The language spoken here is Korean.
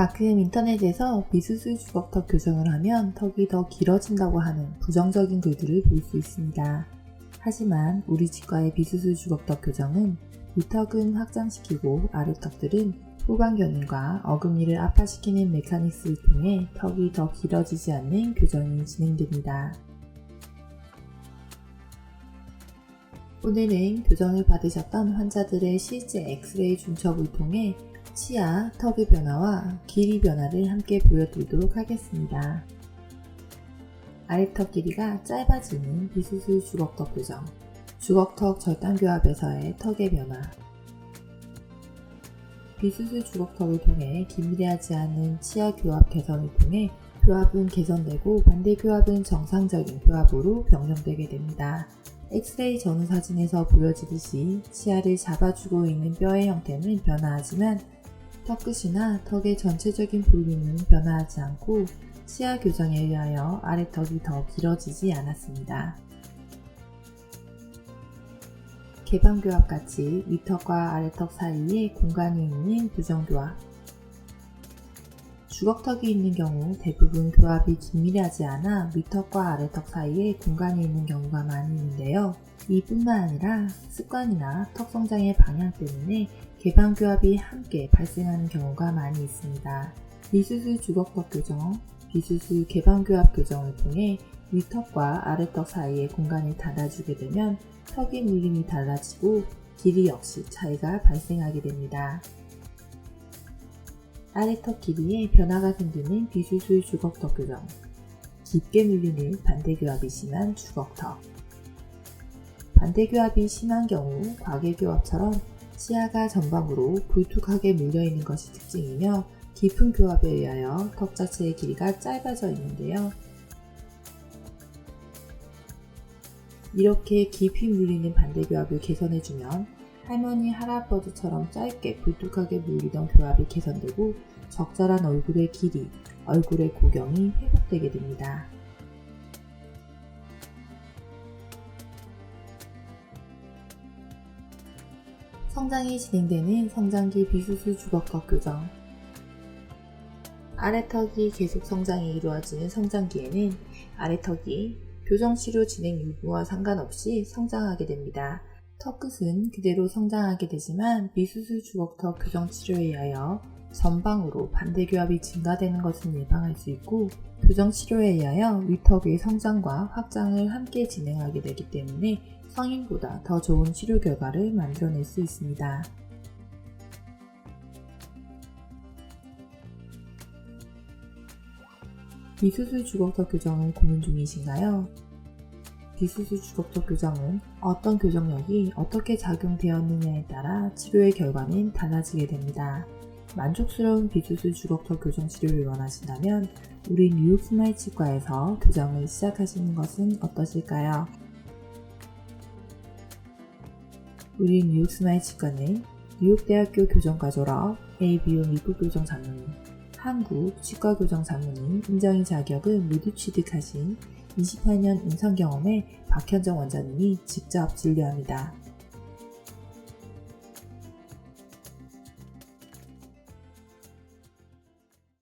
가끔 인터넷에서 비수술 주걱턱 교정을 하면 턱이 더 길어진다고 하는 부정적인 글들을 볼 수 있습니다. 하지만 우리 치과의 비수술 주걱턱 교정은 위턱은 확장시키고 아래턱들은 후방 견인과 어금니를 압화시키는 메커니스를 통해 턱이 더 길어지지 않는 교정이 진행됩니다. 오늘은 교정을 받으셨던 환자들의 실제 엑스레이 중첩을 통해 치아, 턱의 변화와 길이 변화를 함께 보여드리도록 하겠습니다. 아래턱 길이가 짧아지는 비수술 주걱턱 교정, 주걱턱 절단교합에서의 턱의 변화, 비수술 주걱턱을 통해 긴밀하지 않은 치아 교합 개선을 통해 교합은 개선되고 반대 교합은 정상적인 교합으로 변경되게 됩니다. 엑스레이 전후 사진에서 보여지듯이 치아를 잡아주고 있는 뼈의 형태는 변화하지만 턱끝이나 턱의 전체적인 볼륨은 변화하지 않고 치아 교정에 의하여 아래턱이 더 길어지지 않았습니다. 개방교합 같이 위턱과 아래턱 사이에 공간이 있는 교정교합 주걱턱이 있는 경우 대부분 교합이 긴밀하지 않아 위턱과 아래턱 사이에 공간이 있는 경우가 많이 있는데요. 이뿐만 아니라 습관이나 턱 성장의 방향 때문에 개방 교합이 함께 발생하는 경우가 많이 있습니다. 비수술 주걱턱 교정, 비수술 개방 교합 교정을 통해 위턱과 아래턱 사이의 공간을 닫아주게 되면 턱의 물림이 달라지고 길이 역시 차이가 발생하게 됩니다. 아래턱 길이에 변화가 생기는 비수술 주걱턱 교정, 깊게 물리는 반대교합이 심한 주걱턱, 반대교합이 심한 경우 과계교합처럼 치아가 전방으로 불툭하게 물려있는 것이 특징이며 깊은 교합에 의하여 턱 자체의 길이가 짧아져 있는데요. 이렇게 깊이 물리는 반대교합을 개선해주면 할머니, 할아버지처럼 짧게 불뚝하게 물리던 교합이 개선되고 적절한 얼굴의 길이, 얼굴의 고경이 회복되게 됩니다. 성장이 진행되는 성장기 비수술 주걱턱 교정 아래턱이 계속 성장이 이루어지는 성장기에는 아래턱이 교정치료 진행 유무와 상관없이 성장하게 됩니다. 턱끝은 그대로 성장하게 되지만 미수술 주걱턱 교정 치료에 의하여 전방으로 반대 교합이 증가되는 것은 예방할 수 있고 교정 치료에 의하여 위턱의 성장과 확장을 함께 진행하게 되기 때문에 성인보다 더 좋은 치료 결과를 만들어낼 수 있습니다. 비수술 주걱턱 교정을 고민 중이신가요? 비수술 주걱턱 교정은 어떤 교정력이 어떻게 작용되었느냐에 따라 치료의 결과는 달라지게 됩니다. 만족스러운 비수술 주걱턱 교정 치료를 원하신다면 우리 뉴욕 스마일 치과에서 교정을 시작하시는 것은 어떠실까요? 우리 뉴욕 스마일 치과는 뉴욕대학교 교정과 졸업, ABO 미국 교정 전문의, 한국 치과 교정 전문의 인정인 자격을 모두 취득하신 28년 임상 경험의 박현정 원장님이 직접 진료합니다.